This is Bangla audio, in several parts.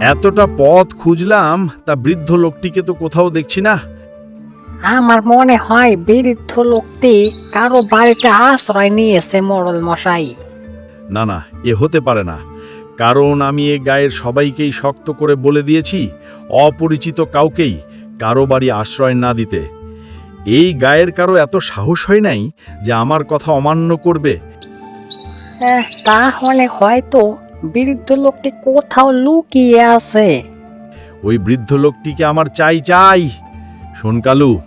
এতটা পথ খুঁজলাম তা বৃদ্ধ লোকটিকে তো কোথাও দেখছি না। আমার মনে হয় বৃদ্ধ লোকটি কারও বাড়িতে আশ্রয় নিয়েছে মোড়ল মশাই। না না এ হতে পারে না। কারণ আমি এ গায়ের সবাইকেই শক্ত করে বলে দিয়েছি অপরিচিত কাউকেই কারও বাড়ি আশ্রয় না দিতে। এই গায়ের কারও এত সাহস হয় নাই যে আমার কথা অমান্য করবে? তাহলে হয়তো বৃদ্ধ লোকটি কোথাও লুকিয়ে আছে। ওই বৃদ্ধ লোকটিকে আমার চাই চাই। শোন কালু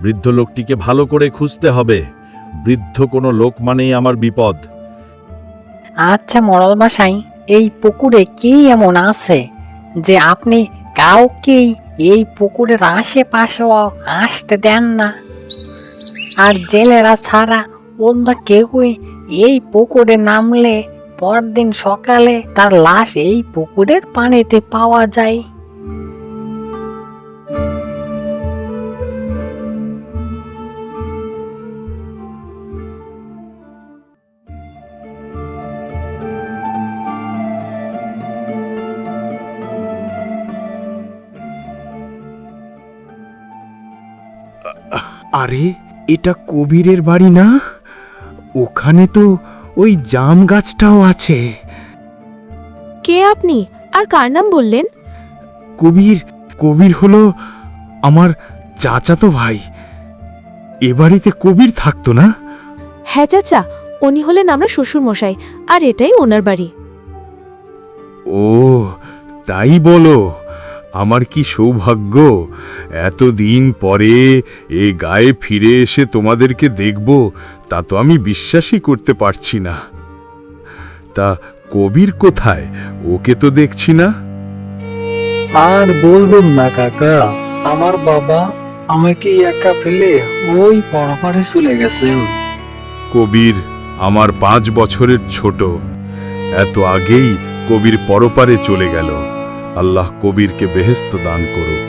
বৃদ্ধ লোকটিকে ভালো করে খুঁজতে হবে। বৃদ্ধ কোনো লোক মানেই আমার বিপদ। আচ্ছা মোড়ল মশাই এই পুকুরে কি এমন আছে যে আপনি কাউকেই এই পুকুরের আশেপাশেও আসতে দেন না? আর জেলেরা ছাড়া অন্য কেউই এই পুকুরে নামলে পরদিন সকালে তার লাশ এই পুকুরের পানিতে পাওয়া যায়। আরে, এটা কবিরের বাড়ি না? ওখানে তো ওই জাম গাছটাও আছে। কে আপনি? আর কার নাম বললেন? কবির কবির হলো আমার চাচাতো ভাই। এ বাড়িতে কবির থাকতো না? হ্যাঁ চাচা উনি হলেন আমরা শ্বশুর মশাই আর এটাই ওনার বাড়ি। ও তাই বলো। আমার কি সৌভাগ্য? এতদিন পরে এ গায়ে ফিরে এসে তোমাদেরকে দেখব তা তো আমি বিশ্বাসই করতে পারছি না। তা কবির কোথায়? ওকে তো দেখছি না। আর বলবেন না কাকা। আমার বাবা আমাকে একা ফেলে ওই পরপারে চলে গেছেন। কবির আমার পাঁচ বছরের ছোট। এত আগেই কবির পরপারে চলে গেল। আল্লাহ কবিরকে বেহেস্ত দান করুক